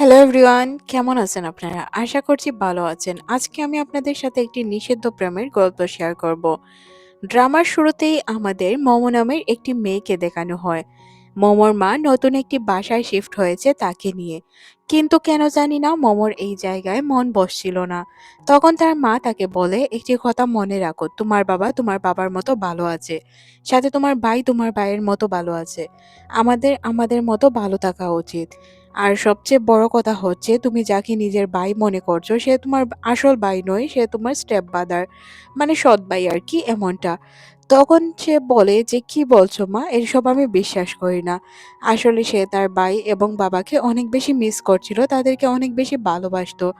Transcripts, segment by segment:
Hello everyone কেমন আছেন আপনারা? আশা করছি ভালো আছেন। আজকে আমি আপনাদের সাথে একটি নিষিদ্ধ প্রেমের গল্প শেয়ার করব। ড্রামার শুরুতেই আমাদের মম নামের একটি মেয়েকে দেখানো হয়। মমর মা নতুন একটি বাসায় শিফট হয়েছে তাকে নিয়ে। কিন্তু কেন জানি না মমর এই জায়গায় মন বসছিল না। তখন তার মা তাকে বলে, একটি কথা মনে রাখো, তোমার বাবা তোমার বাবার মতো ভালো আছে। সাথে তোমার ভাই তোমার ভাইয়ের মতো ভালো আছে। আমাদের আমাদের মতো ভালো থাকা উচিত। আর সবচেয়ে বড় কথা হচ্ছে, তুমি যাকে নিজের ভাই মনে করছ, সে তোমার আসল ভাই নয়, সে তোমার স্টেপ বাদার মানে সৎ ভাই আর কি, এমনটা। তখন সে বলে যে, কি বলছো মা? এসব আমি বিশ্বাস করি না। আসলে সে তার ভাই এবং বাবাকে অনেক বেশি মিস করছিল, তাদেরকে অনেক বেশি ভালোবাসতো।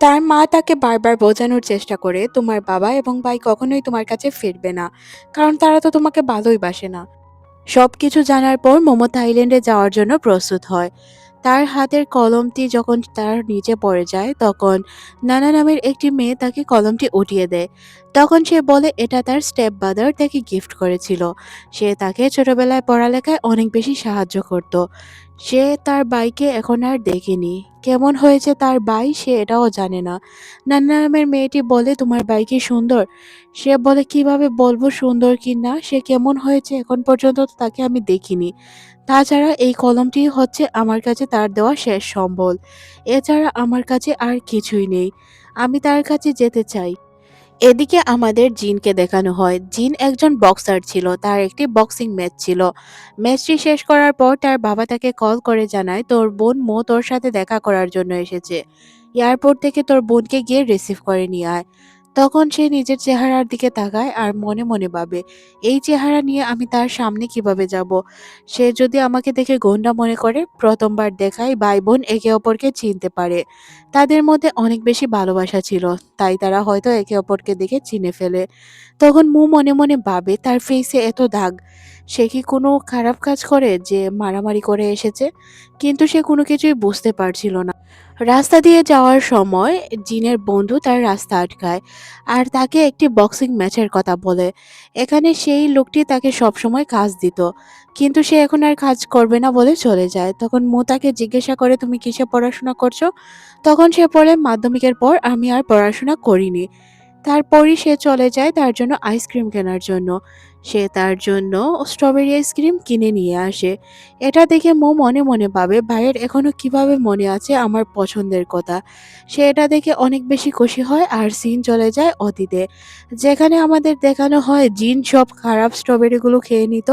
তার মা তাকে বারবার বোঝানোর চেষ্টা করে, তোমার বাবা এবং ভাই কখনোই তোমার কাছে ফিরবে না, কারণ তারা তো তোমাকে ভালোই বাসে না। সবকিছু জানার পর মোমো থাইল্যান্ডে যাওয়ার জন্য প্রস্তুত হয়। তার হাতের কলমটি যখন তার নিচে পড়ে যায়, তখন নানা নামের একটি মেয়ে তাকে কলমটি উঠিয়ে দেয়। তখন সে বলে, এটা তার স্টেপ বাদার তাকে গিফট করেছিল। সে তাকে ছোটবেলায় পড়ালেখায় অনেক বেশি সাহায্য করত। সে তার বাইকে এখন আর দেখেনি। কেমন হয়েছে তার বাই সে এটাও জানে না। নানা নামের মেয়েটি বলে, তোমার বাই কি সুন্দর। সে বলে, কীভাবে বলব সুন্দর কি না? সে কেমন হয়েছে এখন পর্যন্ত তাকে আমি দেখিনি। তাছাড়া এই কলমটি হচ্ছে আমার কাছে তার দেওয়া শেষ সম্বল। এছাড়া আমার কাছে আর কিছুই নেই। আমি তার কাছে যেতে চাই। এদিকে আমাদের জিনকে দেখানো হয়। জিন একজন বক্সার ছিল, তার একটি বক্সিং ম্যাচ ছিল। ম্যাচটি শেষ করার পর তার বাবা তাকে কল করে জানায়, তোর বোন মো তোর সাথে দেখা করার জন্য এসেছে। এয়ারপোর্ট থেকে তোর বোনকে গিয়ে রিসিভ করে নিয়ে আয়। তখন সে নিজের চেহারার দিকে তাকায় আর মনে মনে ভাবে, এই চেহারা নিয়ে আমি তার সামনে কীভাবে যাব? সে যদি আমাকে দেখে গন্ডা মনে করে, প্রথমবার দেখায় ভাই বোন একে অপরকে চিনতে পারে। তাদের মধ্যে অনেক বেশি ভালোবাসা ছিল, তাই তারা হয়তো একে অপরকে দেখে চিনে ফেলে। তখন মু মনে মনে ভাবে, তার ফেসে এত দাগ। সে কি কোনো খারাপ কাজ করে যে মারামারি করে এসেছে? কিন্তু সে কোনো কিছুই বুঝতে পারছিল না। রাস্তা দিয়ে যাওয়ার সময় জিনের বন্ধু তার রাস্তা আটকায় আর তাকে একটি বক্সিং ম্যাচের কথা বলে। এখানে সেই লোকটি তাকে সবসময় কাজ দিত, কিন্তু সে এখন আর কাজ করবে না বলে চলে যায়। তখন মো তাকে জিজ্ঞাসা করে, তুমি কিসে পড়াশোনা করছ? তখন সে পড়ে মাধ্যমিকের পর আমি আর পড়াশোনা করিনি। তারপরই সে চলে যায় তার জন্য আইসক্রিম কেনার জন্য। সে তার জন্য স্ট্রবেরি আইসক্রিম কিনে নিয়ে আসে। এটা দেখে মো মনে মনে পাবে ভাইয়ের এখনও কীভাবে মনে আছে আমার পছন্দের কথা? সে এটা দেখে অনেক বেশি খুশি হয় আর সিন চলে যায় অতীতে, যেখানে আমাদের দেখানো হয় জিন সব খারাপ স্ট্রবেরিগুলো খেয়ে নিত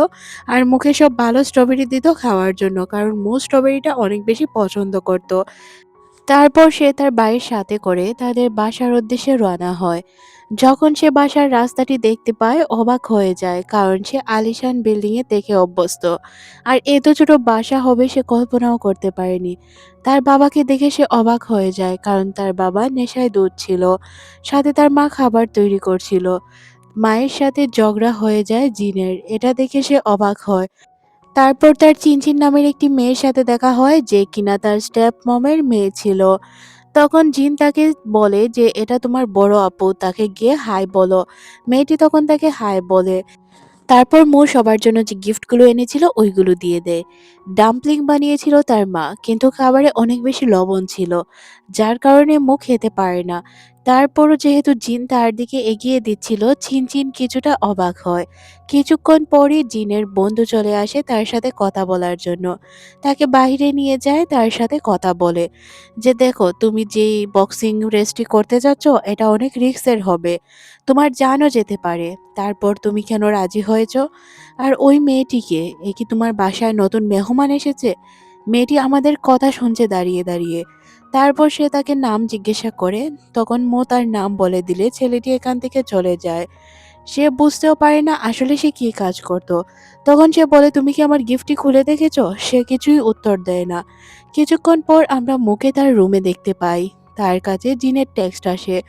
আর মুখে সব ভালো স্ট্রবেরি দিত খাওয়ার জন্য। কারণ মো স্ট্রবেরিটা অনেক বেশি পছন্দ করত। তারপর সে তার ভাইয়ের সাথে করে তাদের বাসার উদ্দেশ্যে রওনা হয়। যখন সে বাসার রাস্তাটি দেখতে পায়, অবাক হয়ে যায়, কারণ সে আলিশান বিল্ডিং এ দেখে অভ্যস্ত। আর এত ছোট বাসা হবে সে কল্পনাও করতে পারেনি। তার বাবাকে দেখে সে অবাক হয়ে যায়, কারণ তার বাবা নেশায় দুধ ছিল, সাথে তার মা খাবার তৈরি করছিল। মায়ের সাথে ঝগড়া হয়ে যায় জিনের, এটা দেখে সে অবাক হয়। তারপর তার চিনচিন নামের একটি মেয়ের সাথে দেখা হয় যে কিনা তার স্টেপ মমের মেয়ে ছিল। তখন জিন তাকে বলে যে, এটা তোমার বড় আপু, তাকে গিয়ে হাই বলো। মেয়েটি তখন তাকে হাই বলে। তারপর মো সবার জন্য যে গিফটগুলো এনেছিল, ওইগুলো দিয়ে দেয় ডাম্পলিং বানিয়েছিল তার মা, কিন্তু খাবারে অনেক বেশি লবণ ছিল, যার কারণে মো খেতে পারে না। তারপরও যেহেতু জিন তার দিকে এগিয়ে দিচ্ছিল, চিন চিন কিছুটা অবাক হয়। কিছুক্ষণ পরই জিনের বন্ধু চলে আসে তার সাথে কথা বলার জন্য। তাকে বাইরে নিয়ে যায়, তার সাথে কথা বলে। যে দেখো, তুমি যেই বক্সিং রেসটি করতে যাচ্ছ, এটা অনেক রিস্কের হবে। তোমার জানও যেতে পারে। তারপর তুমি কেন রাজি হয়েছ? আর ওই মেয়েটিকে, এ কি তোমার বাসায় নতুন মেহমান এসেছে? মেয়েটি আমাদের কথা শুনছে দাঁড়িয়ে দাঁড়িয়ে। তারপর সে তাকে নাম জিজ্ঞাসা করে, তখন মো তার নাম বলে দিলে ছেলেটি এখান থেকে চলে যায়। সে বুঝতেও পারে না আসলে সে কি কাজ করত। তখন সে বলে, তুমি কি আমার গিফটটি খুলে দেখেছ? সে কিছুই উত্তর দেয় না। কিছুক্ষণ পর আমরা মুখে তার রুমে দেখতে পাই। তার কাছে জিনের টেক্সট আসে।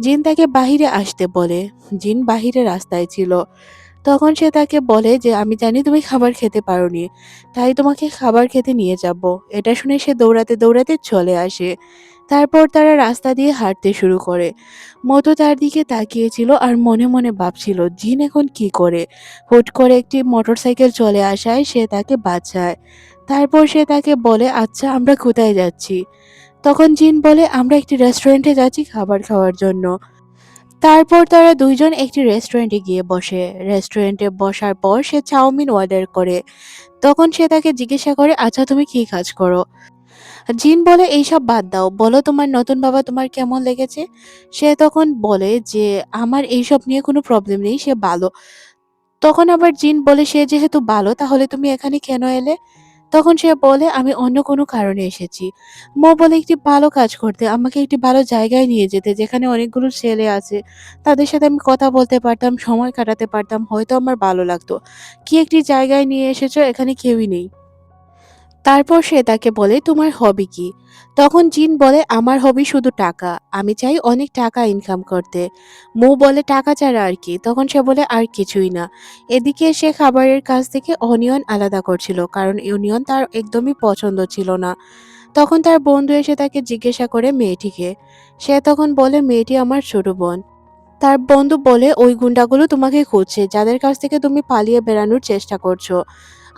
জিন তাকে বাহিরে আসতে বলে। জিন বাহিরে রাস্তায় ছিল। তখন সে তাকে বলে যে, আমি জানি তুমি খাবার খেতে পারোনি, তাই তোমাকে খাবার খেতে নিয়ে যাব। এটা শুনে সে দৌড়াতে দৌড়াতে চলে আসে। তারপর তারা রাস্তা দিয়ে হাঁটতে শুরু করে। মতো তার দিকে তাকিয়েছিল আর মনে মনে ভাবছিল, জিন এখন কি করে? হুট করে একটি মোটরসাইকেল চলে আসায় সে তাকে বাঁচায়। তারপর সে তাকে বলে আচ্ছা আমরা কোথায় যাচ্ছি? তখন জিন বলে, আমরা একটি রেস্টুরেন্টে যাচ্ছি খাবার খাওয়ার জন্য। তারপর তারা দুইজন একটি রেস্টুরেন্টে গিয়ে বসে। রেস্টুরেন্টে বসার পর সে চাউমিন অর্ডার করে। তখন সে তাকে জিজ্ঞাসা করে আচ্ছা তুমি কি কাজ করো? জিন বলে, এইসব বাদ দাও। বলো তোমার নতুন বাবা তোমার কেমন লেগেছে? সে তখন বলে যে, আমার এইসব নিয়ে কোনো প্রবলেম নেই, সে ভালো। তখন আবার জিন বলে, সে যেহেতু ভালো, তাহলে তুমি এখানে কেন এলে? তখন সে বলে, আমি অন্য কোনো কারণে এসেছি। মো বলে, একটি ভালো কাজ করতে। আমাকে একটি ভালো জায়গায় নিয়ে যেতে। যেখানে অনেকগুলো ছেলে আছে। তাদের সাথে আমি কথা বলতে পারতাম, সময় কাটাতে পারতাম। হয়তো আমার ভালো লাগতো। কি একটি জায়গায় নিয়ে এসেছ? এখানে কেউই নেই। তারপর সে তাকে বলে, তোমার হবি কি? তখন জিন বলে, আমার হবি শুধু টাকা। আমি চাই অনেক টাকা ইনকাম করতে। মু বলে, টাকা ছাড়া আর কি? তখন সে বলে, আর কিছুই না। এদিকে সে খাবারের কাছ থেকে অনিয়ন আলাদা করছিল, কারণ ইউনিয়ন তার একদমই পছন্দ ছিল না। তখন তার বন্ধু এসে তাকে জিজ্ঞাসা করে, মেয়েটিকে? সে তখন বলে, মেয়েটি আমার ছোট বোন। তার বন্ধু বলে, ওই গুন্ডাগুলো তোমাকে খুঁজছে, যাদের কাছ থেকে তুমি পালিয়ে বেড়ানোর চেষ্টা করছ।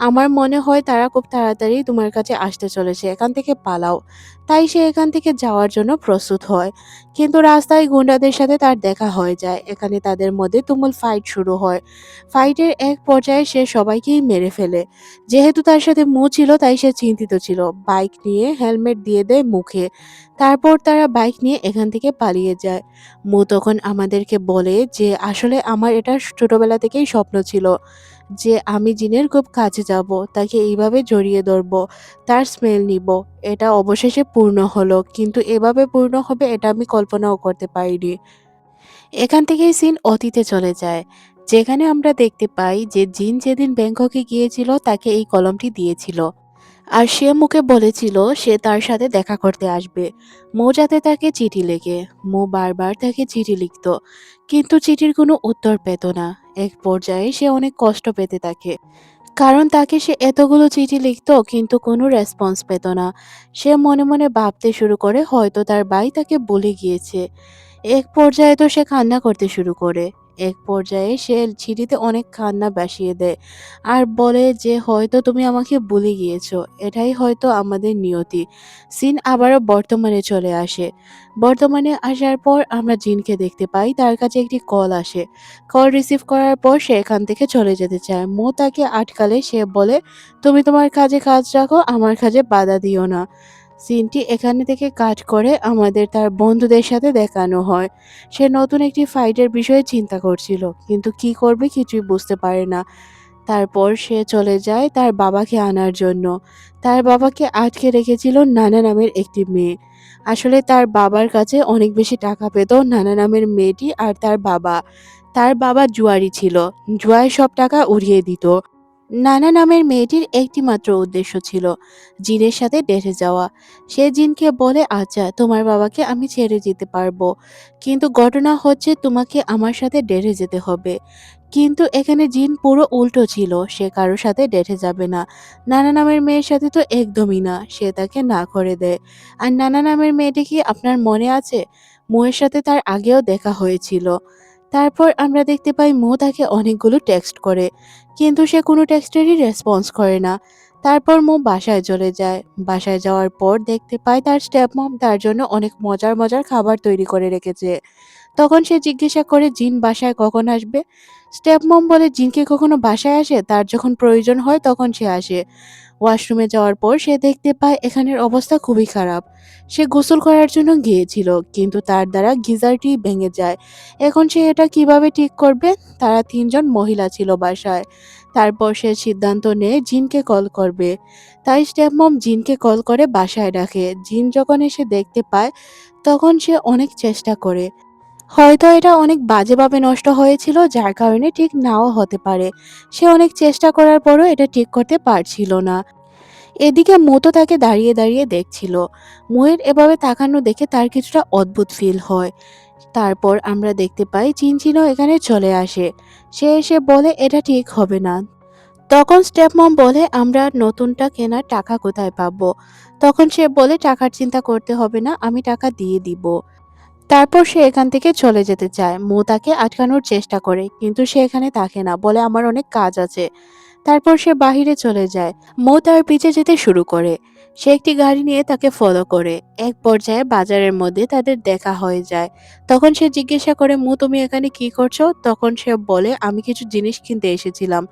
আমার মনে হয় তারা খুব তাড়াতাড়ি তোমার কাছে আসতে চলেছে, এখান থেকে পালাও। তাই সে এখান থেকে যাওয়ার জন্য প্রস্তুত হয়। কিন্তু রাস্তায় গুন্ডাদের সাথে তার দেখা হয়ে যায়। এখানে তাদের মধ্যে তুমুল ফাইট শুরু হয়। ফাইটের এক পর্যায়ে সে সবাইকেই মেরে ফেলে। যেহেতু তার সাথে মু ছিল, তাই সে চিন্তিত ছিল। বাইক নিয়ে হেলমেট দিয়ে দেয় মুখে। তারপর তারা বাইক নিয়ে এখান থেকে পালিয়ে যায়। মু তখন আমাদেরকে বলে যে, আসলে আমার এটা ছোটবেলা থেকেই স্বপ্ন ছিল। যে আমি জিনের খুব কাছে যাব, তাকে এইভাবে জড়িয়ে ধরবো, তার স্মেল নিব। এটা অবশেষে পূর্ণ হলো, কিন্তু এভাবে পূর্ণ হবে এটা আমি কল্পনাও করতে পারিনি। এখান থেকেই সিন অতীতে চলে যায়। যেখানে আমরা দেখতে পাই যে জিন যেদিন ব্যাংককে গিয়েছিল, তাকে এই কলমটি দিয়েছিল। আর সে মুখে বলেছিল, সে তার সাথে দেখা করতে আসবে। মো যাতে তাকে চিঠি লেখে, মো বারবার তাকে চিঠি লিখত, কিন্তু চিঠির কোনো উত্তর পেত না। এক পর্যায়ে সে অনেক কষ্ট পেতে থাকে। কারণ তাকে সে এতগুলো চিঠি লিখত, কিন্তু কোনো রেসপন্স পেত না। সে মনে মনে ভাবতে শুরু করে, হয়তো তার ভাই তাকে বলে গিয়েছে। এক পর্যায়ে তো সে কান্না করতে শুরু করে। এক পর্যায়ে সে চিঠিতে অনেক কান্না বাসিয়ে দেয় আর বলে যে, হয়তো তুমি আমাকে ভুলে গিয়েছো। এটাই হয়তো আমাদের নিয়তি। সিন আবারও বর্তমানে চলে আসে। বর্তমানে আসার পর আমরা জিনকে দেখতে পাই, তার কাছে একটি কল আসে। কল রিসিভ করার পর সে এখান থেকে চলে যেতে চায়। মো তাকে আটকালে সে বলে, তুমি তোমার কাজে কাজ রাখো, আমার কাজে বাধা দিও না। সিনটি এখানে থেকে কাট করে আমাদের তার বন্ধুদের সাথে দেখানো হয়। সে নতুন একটি ফাইটের বিষয়ে চিন্তা করছিল, কিন্তু কি করবে কিছুই বুঝতে পারে না। তারপর সে চলে যায় তার বাবাকে আনার জন্য। তার বাবাকে আটকে রেখেছিল নানা নামের একটি মেয়ে। আসলে তার বাবার কাছে অনেক বেশি টাকা পেত নানা নামের মেয়েটি আর তার বাবা। তার বাবা জুয়ারি ছিল, জুয়ায় সব টাকা উড়িয়ে দিত। নানা নামের মেয়েটির একটিমাত্র উদ্দেশ্য ছিল জিনের সাথে ডেটে যাওয়া। সে জিনকে বলে আচ্ছা তোমার বাবাকে আমি ছেড়ে যেতে পারব, কিন্তু ঘটনা হচ্ছে তোমাকে আমার সাথে ডেটে যেতে হবে। কিন্তু এখানে জিন পুরো উল্টো ছিল, সে কারোর সাথে ডেটে যাবে না। নানা নামের মেয়ের সাথে তো একদমই না, সে তাকে না করে দেয়। আর নানা নামের মেয়েটি কি আপনার মনে আছে? মোয়ের সাথে তার আগেও দেখা হয়েছিল। তারপর আমরা দেখতে পাই মো তাকে অনেকগুলো টেক্সট করে, কিন্তু সে কোনো টেক্সটেরই রেসপন্স করে না। তারপর মো বাসায় চলে যায়। বাসায় যাওয়ার পর দেখতে পায় তার স্টেপ মম তার জন্য অনেক মজার মজার খাবার তৈরি করে রেখেছে। তখন সে জিজ্ঞাসা করে, জিন বাসায় কখন আসবে? স্টেপ মম বলে, জিনকে কখনো বাসায় আসে? তার যখন প্রয়োজন হয় তখন সে আসে। ওয়াশরুমে যাওয়ার পর সে দেখতে পায় এখানের অবস্থা খুবই খারাপ। সে গোসল করার জন্য গিয়েছিল, কিন্তু তার দ্বারা গিজারটি ভেঙে যায়। এখন সে এটা কীভাবে ঠিক করবে? তারা তিনজন মহিলা ছিল বাসায়। তারপর সে সিদ্ধান্ত নেয় জিনকে কল করবে। তাই স্টেপমম জিনকে কল করে বাসায় ডাকে জিন যখন এসে দেখতে পায়, তখন সে অনেক চেষ্টা করে। হয়তো এটা অনেক বাজেভাবে নষ্ট হয়েছিল, যার কারণে ঠিক নাও হতে পারে। সে অনেক চেষ্টা করার পরও এটা ঠিক করতে পারছিল না। এদিকে মতো তাকে দাঁড়িয়ে দাঁড়িয়ে দেখছিল। মুয়ের এভাবে তাকানো দেখে তার কিছুটা অদ্ভুত ফিল হয়। তারপর আমরা দেখতে পাই চিনচিনো এখানে চলে আসে। সে এসে বলে, এটা ঠিক হবে না। তখন স্টেপমম বলে, আমরা নতুনটা কেনার টাকা কোথায় পাবো? তখন সে বলে, টাকার চিন্তা করতে হবে না, আমি টাকা দিয়ে দিব। তারপর সে এখান থেকে চলে যেতে চায়। মো তাকে আটকানোর চেষ্টা করে, কিন্তু সে এখানে থাকে না বলে আমার অনেক কাজ আছে। তারপর সে বাহিরে চলে যায়। মো তার পিছে যেতে শুরু করে। সে একটি গাড়ি নিয়ে তাকে ফলো করে। এক পর্যায়ে বাজারের মধ্যে তাদের দেখা হয়ে যায়। তখন সে জিজ্ঞাসা করে, মু, তুমি এখানে কি করছ? তখন সে বলে, আমি কিছু জিনিস কিনতে এসেছিলাম।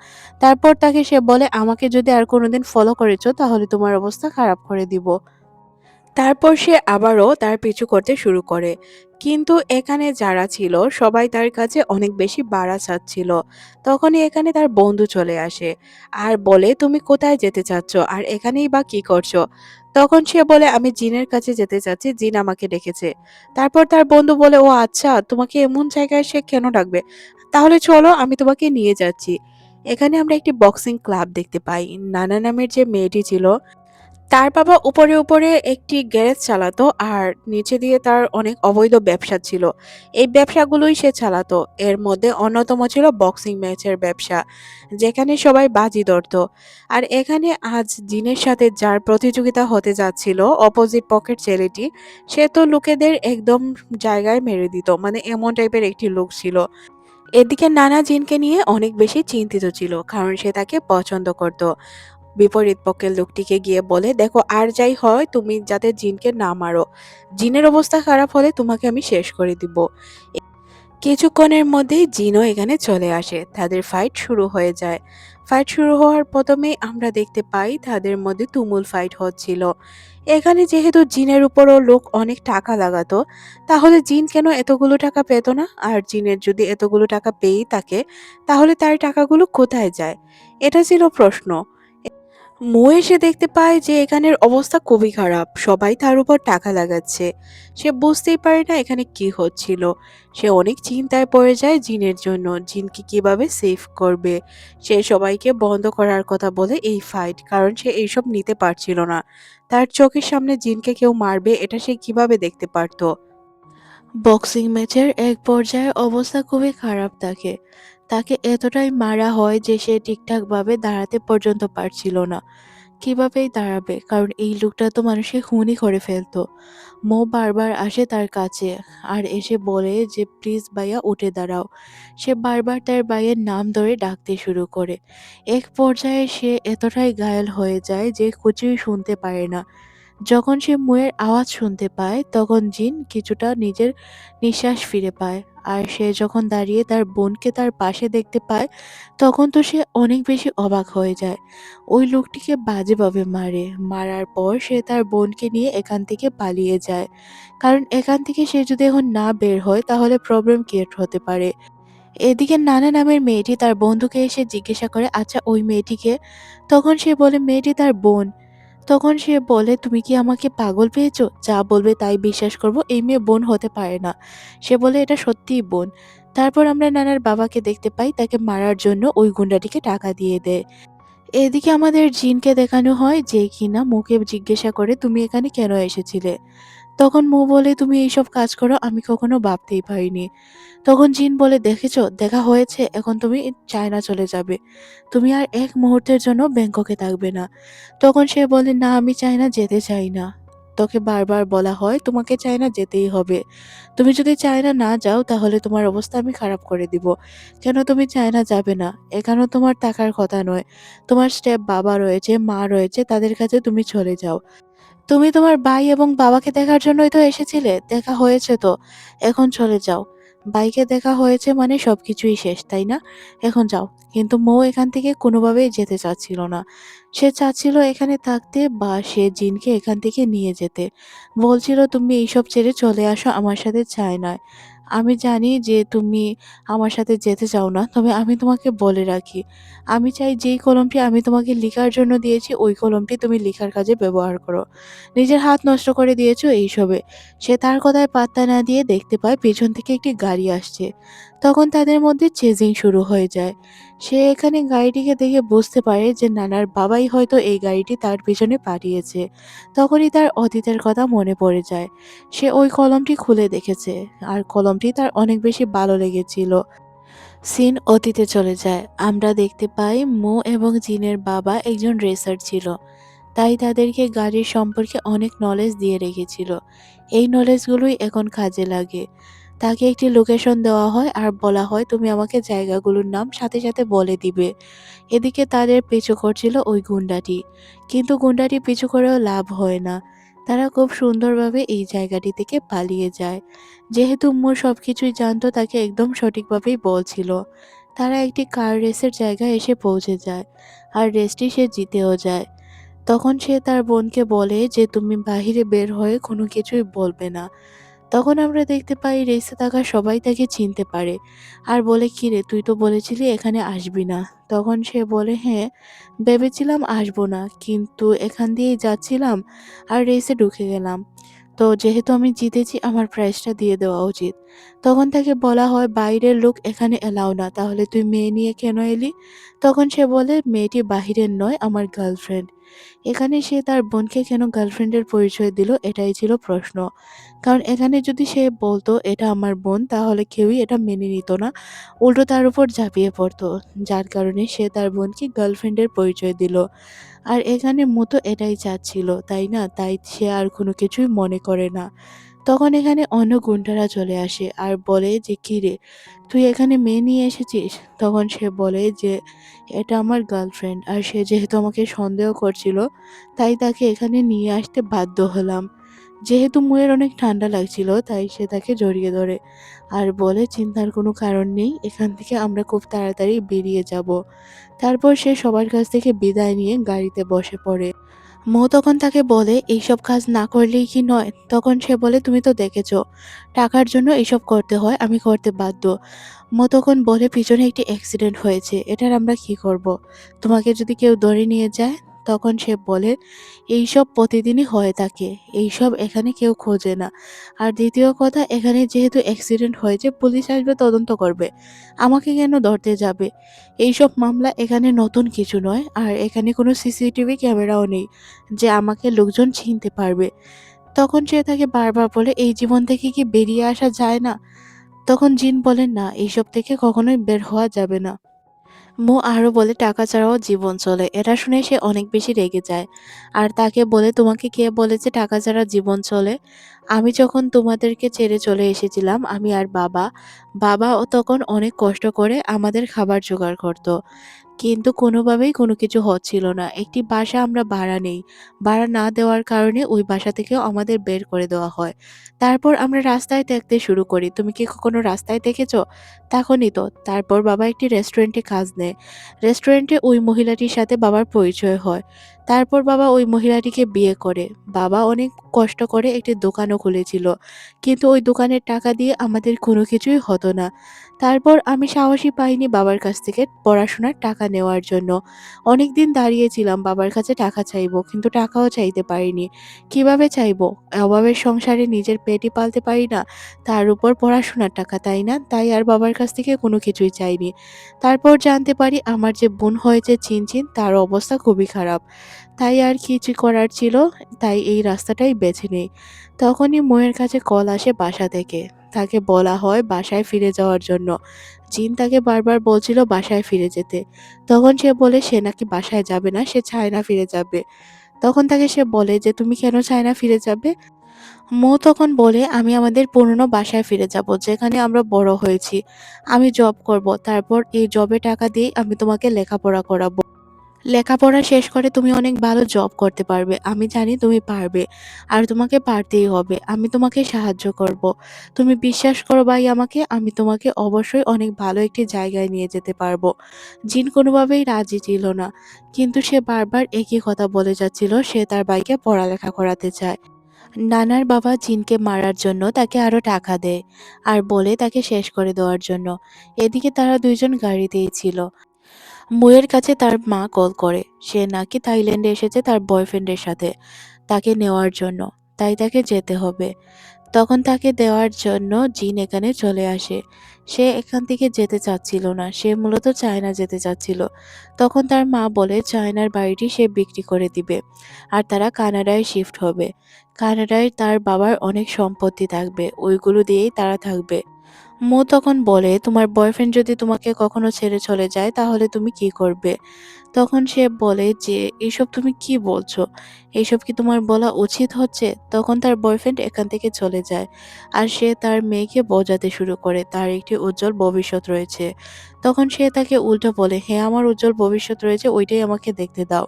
তারপর তাকে সে বলে, আমাকে যদি আর কোনোদিন ফলো করেছ, তাহলে তোমার অবস্থা খারাপ করে দিব। তারপর সে আবারও তার পিছু করতে শুরু করে। কিন্তু এখানে যারা ছিল, সবাই তার কাছে অনেক বেশি বাড়া চাচ্ছিল। তখনই এখানে তার বন্ধু চলে আসে। আর বলে, তুমি কোথায় যেতে চাচ্ছ? আর এখানেই বা কি করছ? তখন সে বলে, আমি জিনের কাছে যেতে চাচ্ছি। জিন আমাকে ডেকেছে। তারপর তার বন্ধু বলে, ও আচ্ছা তোমাকে এমন জায়গায় সে কেন ডাকবে? তাহলে চলো, আমি তোমাকে নিয়ে যাচ্ছি। এখানে আমরা একটি বক্সিং ক্লাব দেখতে পাই। নানা নামের যে মেয়েটি ছিল তার বাবা উপরে উপরে একটি গ্যারেজ চালাতো আর নিচে দিয়ে তার অনেক অবৈধ ব্যবসা ছিল। এই ব্যবসাগুলোই সে চালাতো। এর মধ্যে অন্যতম ছিল বক্সিং ম্যাচের ব্যবসা, যেখানে সবাই বাজি ধরতো। আর এখানে আজ জিনের সাথে যার প্রতিযোগিতা হতে যাচ্ছিল অপোজিট পকেট ছেলেটি, সে তো লোকেদের একদম জায়গায় মেরে দিত। মানে এমন টাইপের একটি লোক ছিল। এদিকে নানা জিনকে নিয়ে অনেক বেশি চিন্তিত ছিল, কারণ সে তাকে পছন্দ করত। বিপরীত পক্ষের লোকটিকে গিয়ে বলে, দেখো, আর যাই হয়, তুমি যাতে জিনকে না মারো, জিনের অবস্থা খারাপ হলে তোমাকে আমি শেষ করে দিব। কিছুক্ষণের মধ্যেই জিনও এখানে চলে আসে। তাদের ফাইট শুরু হয়ে যায়। ফাইট শুরু হওয়ার প্রথমেই আমরা দেখতে পাই তাদের মধ্যে তুমুল ফাইট হচ্ছিল। এখানে যেহেতু জিনের উপরও লোক অনেক টাকা লাগাতো, তাহলে জিন কেন এতগুলো টাকা পেত না? আর জিনের যদি এতগুলো টাকা পেয়েই থাকে, তাহলে তার টাকাগুলো কোথায় যায়? এটা ছিল প্রশ্ন। মো এসে দেখতে পায় যে এখানের অবস্থা খুবই খারাপ। সবাই তার উপর টাকা লাগাচ্ছে। সে বুঝতেই পারে না এখানে কি হচ্ছিল। সে অনেক চিন্তায় পড়ে যায় জিনের জন্য। জিনকে কীভাবে সেভ করবে? সে সবাইকে বন্ধ করার কথা বলে এই ফাইট, কারণ সে এইসব নিতে পারছিল না। তার চোখের সামনে জিনকে কেউ মারবে, এটা সে কীভাবে দেখতে পারতো? বক্সিং ম্যাচের এক পর্যায়ে অবস্থা খুবই খারাপ থাকে। তাকে এতটাই মারা হয় যে সে ঠিকঠাকভাবে দাঁড়াতে পর্যন্ত পারছিল না। কিভাবেই দাঁড়াবে? কারণ এই লোকটা তো মানুষকে খুনই করে ফেলতো। মো বারবার আসে তার কাছে আর এসে বলে যে, প্লিজ ভাইয়া, উঠে দাঁড়াও। সে বারবার তার ভাইয়ের নাম ধরে ডাকতে শুরু করে। এক পর্যায়ে সে এতটাই ঘায়েল হয়ে যায় যে কিছুই শুনতে পারে না। যখন সে মুয়ের আওয়াজ শুনতে পায়, তখন জিন কিছুটা নিজের নিঃশ্বাস ফিরে পায়। আর সে যখন দাঁড়িয়ে তার বোনকে তার পাশে দেখতে পায়, তখন তো সে অনেক বেশি অবাক হয়ে যায়। ওই লোকটিকে বাজেভাবে মারে। মারার পর সে তার বোনকে নিয়ে এখান থেকে পালিয়ে যায়। কারণ এখান থেকে সে যদি এখন না বের হয়, তাহলে প্রবলেম ক্রিয়েট হতে পারে। এদিকে নানা নামের মেয়েটি তার বন্ধুকে এসে জিজ্ঞাসা করে আচ্ছা ওই মেয়েটিকে? তখন সে বলে, মেয়েটি তার বোন। তখন সে বলে, তুমি কি আমাকে পাগল পেয়েছ? যা বলবে তাই বিশ্বাস করব, এই মেয়ে বোন হতে পারে না। সে বলে, এটা সত্যিই বোন। তারপর আমরা নানার বাবাকে দেখতে পাই, তাকে মারার জন্য ওই গুন্ডাটিকে টাকা দিয়ে দেয়। এদিকে আমাদের জিনকে দেখানো হয় যে কিনা মুখে জিজ্ঞাসা করে, তুমি এখানে কেন এসেছিলে? তখন মু বলে, তুমি এইসব কাজ করো, আমি কখনো ভাবতেই পারিনি। তখন জিন বলে, দেখেছ, দেখা হয়েছে, এখন তুমি চায়না চলে যাবে। তুমি আর এক মুহূর্তের জন্য ব্যাংককে থাকবে না। তখন সে বলে, না, আমি চায়না যেতে চাই না। তোকে বারবার বলা হয়, তোমাকে চায়না যেতেই হবে। তুমি যদি চায়না না যাও, তাহলে তোমার অবস্থা আমি খারাপ করে দিব। কেন তুমি চায়না যাবে না? এখানেও তোমার টাকার কথা নয়। তোমার স্টেপ বাবা রয়েছে, মা রয়েছে, তাদের কাছে তুমি চলে যাও। তুমি তোমার ভাই এবং বাবাকে দেখার জন্যই তো এসেছিলে, দেখা হয়েছে তো। এখন চলে যাও। বাইকে দেখা হয়েছে মানে সবকিছুই শেষ, তাই না? এখন যাও। কিন্তু মৌ এখান থেকে কোনোভাবেই যেতে চাচ্ছিল না। সে চাচ্ছিল এখানে থাকতে বা সে জিনকে এখান থেকে নিয়ে যেতে। বলছিল, তুমি এইসব ছেড়ে চলে আসো, আমার সাথে চায় না আমি জানি যে তুমি আমার সাথে যেতে চাও না, তবে আমি তোমাকে বলে রাখি। আমি চাই যেই কলমটি আমি তোমাকে লিখার জন্য দিয়েছি, ওই কলমটি তুমি লিখার কাজে ব্যবহার করো। নিজের হাত নষ্ট করে দিয়েছ এইসবে। সে তার কথায় পাত্তা না দিয়ে দেখতে পায় পেছন থেকে একটি গাড়ি আসছে। তখন তাদের মধ্যে চেজিং শুরু হয়ে যায়। সে এখানে গাড়িটিকে দেখে বুঝতে পারে যে নানার বাবাই হয়তো এই গাড়িটি তার পিছনে পাঠিয়েছে। তখনই তার অতীতের কথা মনে পড়ে যায়। সে ওই কলমটি খুলে দেখেছে, আর কলমটি তার অনেক বেশি ভালো লেগেছিল। সিন অতীতে চলে যায়। আমরা দেখতে পাই মো এবং জিনের বাবা একজন রেসার ছিল। তাই তাদেরকে গাড়ির সম্পর্কে অনেক নলেজ দিয়ে রেখেছিল। এই নলেজগুলোই এখন কাজে লাগে। তাকে একটি লোকেশন দেওয়া হয় আর বলা হয়, তুমি আমাকে জায়গাগুলোর নাম সাথে সাথে বলে দিবে। এদিকে তাদের পিছু করছিল ওই গুন্ডাটি। কিন্তু গুন্ডাটি পিছু করেও লাভ হয় না। তারা খুব সুন্দরভাবে এই জায়গাটি থেকে পালিয়ে যায়। যেহেতু মোর সব কিছুই জানতো, তাকে একদম সঠিকভাবেই বলছিল। তারা একটি কার রেসের জায়গায় এসে পৌঁছে যায় আর রেসটি সে জিতেও যায়। তখন সে তার বোনকে বলে যে, তুমি বাহিরে বের হয়ে কোনো কিছুই বলবে না। তখন আমরা দেখতে পাই রেসে থাকা সবাই তাকে চিনতে পারে। আর বলে, কি রে, তুই তো বলেছিলি এখানে আসবি না। তখন সে বলে হ্যাঁ ভেবেছিলাম আসব না, কিন্তু এখান দিয়েই যাচ্ছিলাম আর রেসে ঢুকে গেলাম। তো যেহেতু আমি জিতেছি, আমার প্রাইজটা দিয়ে দেওয়া উচিত। তখন তাকে বলা হয়, বাইরের লোক এখানে এলাও না, তাহলে তুই মেয়ে নিয়ে কেন এলি? তখন সে বলে, মেয়েটি বাহিরের নয়, আমার গার্লফ্রেন্ড এখানে সে তার বোনকে কেন গার্লফ্রেন্ডের পরিচয় দিল, এটাই ছিল প্রশ্ন। কারণ এখানে যদি সে বলতো, এটা আমার বোন, তাহলে কেউই এটা মেনে নিত না। উল্টো তার উপর ঝাঁপিয়ে পড়তো, যার কারণে সে তার বোনকে গার্লফ্রেন্ডের পরিচয় দিল। আর এখানে মতো এটাই চাচ্ছিল, তাই না? তাই সে আর কোনো কিছুই মনে করে না। তখন এখানে অন্য গুন্ডারা চলে আসে আর বলে যে, কি রে, তুই এখানে মেয়ে নিয়ে এসেছিস? তখন সে বলে যে, এটা আমার গার্লফ্রেন্ড আর সে যেহেতু আমাকে সন্দেহ করছিল, তাই তাকে এখানে নিয়ে আসতে বাধ্য হলাম। যেহেতু মুয়ের অনেক ঠান্ডা লাগছিল, তাই সে তাকে জড়িয়ে ধরে। আর বলে, চিন্তার কোনো কারণ নেই, এখান থেকে আমরা খুব তাড়াতাড়ি বেরিয়ে যাব। তারপর সে সবার কাছ থেকে বিদায় নিয়ে গাড়িতে বসে পড়ে। মো তখন তাকে বলে, এইসব কাজ না করলেই কি নয়? তখন সে বলে, তুমি তো দেখেছ, টাকার জন্য এইসব করতে হয়, আমি করতে বাধ্য। মো তখন বলে, পিছনে একটি অ্যাক্সিডেন্ট হয়েছে, এটার আমরা কি করব। তোমাকে যদি কেউ ধরে নিয়ে যায় তখন সে বলে, এইসব প্রতিদিনই হয়ে থাকে। এইসব এখানে কেউ খোঁজে না। আর দ্বিতীয় কথা, এখানে যেহেতু অ্যাক্সিডেন্ট হয়েছে, পুলিশ আসবে, তদন্ত করবে। আমাকে কেন ধরতে যাবে? এইসব মামলা এখানে নতুন কিছু নয়, আর এখানে কোনো সিসিটিভি ক্যামেরাও নেই যে আমাকে লোকজন চিনতে পারবে। তখন সে তাকে বারবার বলে, এই জীবন থেকে কি বেরিয়ে আসা যায় না? তখন জিন বলেন না, এইসব থেকে কখনোই বের হওয়া যাবে না। মো আরও বলে, টাকা ছাড়াও জীবন চলে। এটা শুনে সে অনেক বেশি রেগে যায়। আর তাকে বলে, তোমাকে কে বলেছে টাকা ছাড়া জীবন চলে? আমি যখন তোমাদেরকে ছেড়ে চলে এসেছিলাম, আমি আর বাবা বাবাও তখন অনেক কষ্ট করে আমাদের খাবার জোগাড় করতো। কিন্তু কোনোভাবেই কোনো কিছু হচ্ছিল না। একটি বাসা আমরা ভাড়া নেই। ভাড়া না দেওয়ার কারণে ওই বাসা থেকেও আমাদের বের করে দেওয়া হয়। তারপর আমরা রাস্তায় দেখতে শুরু করি। তুমি কি কখনো রাস্তায় দেখেছ? তখনই তো। তারপর বাবা একটি রেস্টুরেন্টে কাজ নেয়। রেস্টুরেন্টে ওই মহিলাটির সাথে বাবার পরিচয় হয়। তারপর বাবা ওই মহিলাটিকে বিয়ে করে। বাবা অনেক কষ্ট করে একটি দোকানও খুলেছিল। কিন্তু ওই দোকানের টাকা দিয়ে আমাদের কোনো কিছুই হতো না। তারপর আমি সাহসই পাইনি বাবার কাছ থেকে পড়াশোনার টাকা নেওয়ার জন্য। অনেক দিন দাঁড়িয়েছিলাম বাবার কাছে টাকা চাইব, কিন্তু টাকাও চাইতে পারিনি। কীভাবে চাইব? অভাবের সংসারে নিজের পেটই পালতে পারি না, তার উপর পড়াশোনার টাকা, তাই না? তাই আর বাবার কাছ থেকে কোনো কিছুই চাইনি। তারপর জানতে পারি আমার যে বোন হয়েছে চিনচিন, তার অবস্থা খুবই খারাপ। তাই আর কিছু করার ছিল, তাই এই রাস্তাটাই বেছে নেই। তখনই মোয়ের কাছে কল আসে বাসা থেকে। তাকে বলা হয় বাসায় ফিরে যাওয়ার জন্য। জিন তাকে বারবার বলছিল বাসায় ফিরে যেতে। তখন সে বলে, সে নাকি বাসায় যাবে না, সে চায় না ফিরে যাবে। তখন তাকে সে বলে যে, তুমি কেন চায় না ফিরে যাবে? মো তখন বলে, আমি আমাদের পুরনো বাসায় ফিরে যাব, যেখানে আমরা বড় হয়েছি। আমি জব করব, তারপর এই জবে টাকা দিয়ে আমি তোমাকে লেখাপড়া করাবো। লেখাপড়া শেষ করে তুমি অনেক ভালো জব করতে পারবে। আমি জানি তুমি পারবে আর তোমাকে পারতেই হবে। আমি তোমাকে সাহায্য করব। তুমি বিশ্বাস করো ভাই আমাকে, আমি তোমাকে অবশ্যই অনেক ভালো একটি জায়গায় নিয়ে যেতে পারব। জিন কোনোভাবেই রাজি ছিল না, কিন্তু সে বারবার একই কথা বলে যাচ্ছিল, সে তার ভাইকে পড়ালেখা করাতে চায়। নানার বাবা জিনকে মারার জন্য তাকে আরও টাকা দেয় আর বলে তাকে শেষ করে দেওয়ার জন্য। এদিকে তারা দুইজন গাড়িতেই ছিল। মুয়ের কাছে তার মা কল করে। সে নাকি থাইল্যান্ডে এসেছে তার বয়ফ্রেন্ডের সাথে, তাকে নেওয়ার জন্য। তাই তাকে যেতে হবে। তখন তাকে দেওয়ার জন্য জিন এখানে চলে আসে। সে এখান থেকে যেতে চাচ্ছিল না। সে মূলত চায়না যেতে চাচ্ছিল। তখন তার মা বলে, চায়নার বাড়িটি সে বিক্রি করে দিবে আর তারা কানাডায় শিফট হবে। কানাডায় তার বাবার অনেক সম্পত্তি থাকবে। ওইগুলো দিয়েই তারা থাকবে। মো তখন বলে, "তোমার বয়ফ্রেন্ড যদি তোমাকে কখনো ছেড়ে চলে যায় তাহলে তুমি কি করবে?" তখন সে বলে যে, "এসব তুমি কি বলছো? এসব কি তোমার বলা উচিত হচ্ছে?" তখন তার বয়ফ্রেন্ড এখান থেকে চলে যায়। আর সে তার মেয়েকে বোঝাতে শুরু করে তার একটি উজ্জ্বল ভবিষ্যৎ রয়েছে। তখন সে তাকে উল্টো বলে, "হ্যাঁ, আমার উজ্জ্বল ভবিষ্যৎ রয়েছে ওইটাই আমাকে দেখতে দাও।"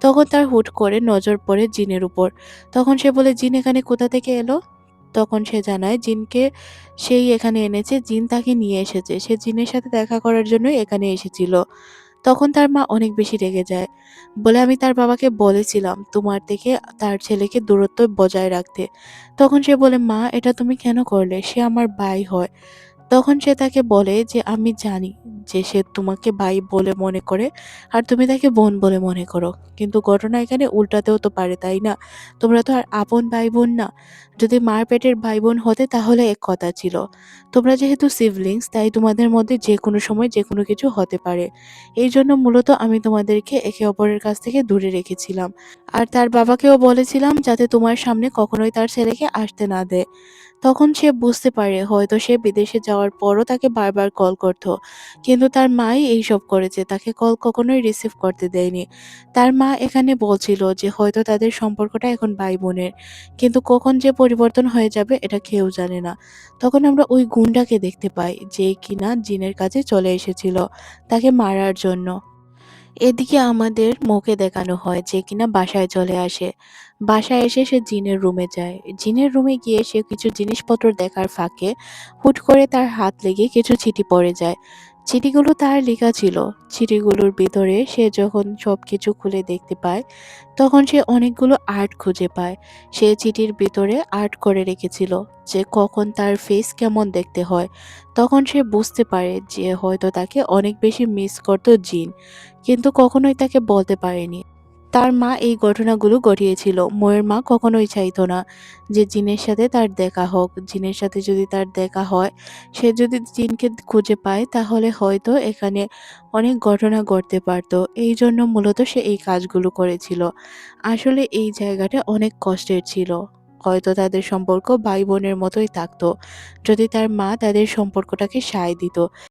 তখন তার হুট করে নজর পড়ে জিনের উপর। তখন সে বলে, "জিন এখানে কোথা থেকে এলো?" তখন সে জানায় জিনকে সেই এখানে এনেছে, জিন তাকে নিয়ে এসেছে। সে জিনের সাথে দেখা করার জন্যই এখানে এসেছিল। তখন তার মা অনেক বেশি রেগে যায়। বলে, "আমি তার বাবাকে বলেছিলাম তোমার থেকে তার ছেলেকে দূরত্ব বজায় রাখতে।" তখন সে বলে, "মা এটা তুমি কেন করলে? সে আমার ভাই হয়।" তখন সে তাকে বলে যে, "আমি জানি যে সে তোমাকে ভাই বলে মনে করে আর তুমি তাকে বোন বলে মনে করো। কিন্তু ঘটনা এখানে উল্টাতেও তো পারে, তাই না? তোমরা তো আর আপন ভাই-বোন না। যদি মার পেটের ভাই-বোন হতে তাহলে এক কথা ছিল। তোমরা যেহেতু সিভলিংস তাই তোমাদের মধ্যে যেকোনো সময় যেকোনো কিছু হতে পারে। এই জন্য মূলত আমি তোমাদেরকে একে অপরের কাছ থেকে দূরে রেখেছিলাম। আর তার বাবাকেও বলেছিলাম যাতে তোমার সামনে কখনোই তার ছেলেকে আসতে না দেয়।" তখন সে বুঝতে পারে হয়তো সে বিদেশে যাওয়ার পরও তাকে বারবার কল করত। কিন্তু তার মাই এইসব করেছে, তাকে কল কখনোই রিসিভ করতে দেয়নি। তার মা এখানে বলছিল যে হয়তো তাদের সম্পর্কটা এখন ভাই-বোনের। কিন্তু কখন যে পরিবর্তন হয়ে যাবে এটা কেউ জানে না। তখন আমরা ওই গুন্ডাকে দেখতে পাই যে কিনা জিনের কাছে চলে এসেছিল তাকে মারার জন্য। এদিকে আমাদের মোকে দেখানো হয় যে কিনা বাসায় চলে আসে। বাসায় এসে সে জিনের রুমে যায়। জিনের রুমে গিয়ে সে কিছু জিনিসপত্র দেখার ফাঁকে হুট করে তার হাত লেগে কিছু ছিটি পড়ে যায়। চিঠিগুলো তার লেখা ছিল। চিঠিগুলোর ভিতরে সে যখন সব কিছু খুলে দেখতে পায়, তখন সে অনেকগুলো আর্ট খুঁজে পায়। সে চিঠির ভিতরে আর্ট করে রেখেছিল যে কখন তার ফেস কেমন দেখতে হয়। তখন সে বুঝতে পারে যে হয়তো তাকে অনেক বেশি মিস করত জিন। কিন্তু কখনোই তাকে বলতে পারেনি। তার মা এই ঘটনাগুলো ঘটিয়েছিল। ময়ের মা কখনোই চাইতো না যে জিনের সাথে তার দেখা হোক। জিনের সাথে যদি তার দেখা হয়, সে যদি জিনকে খুঁজে পায় তাহলে হয়তো এখানে অনেক ঘটনা ঘটতে পারত। এইজন্য মূলত সে এই কাজগুলো করেছিল। আসলে এই জায়গাটা অনেক কষ্টের ছিল। হয়তো তাদের সম্পর্ক ভাই-বোনের মতোই থাকতো, যদি তার মা তাদের সম্পর্কটাকে সায় দিত।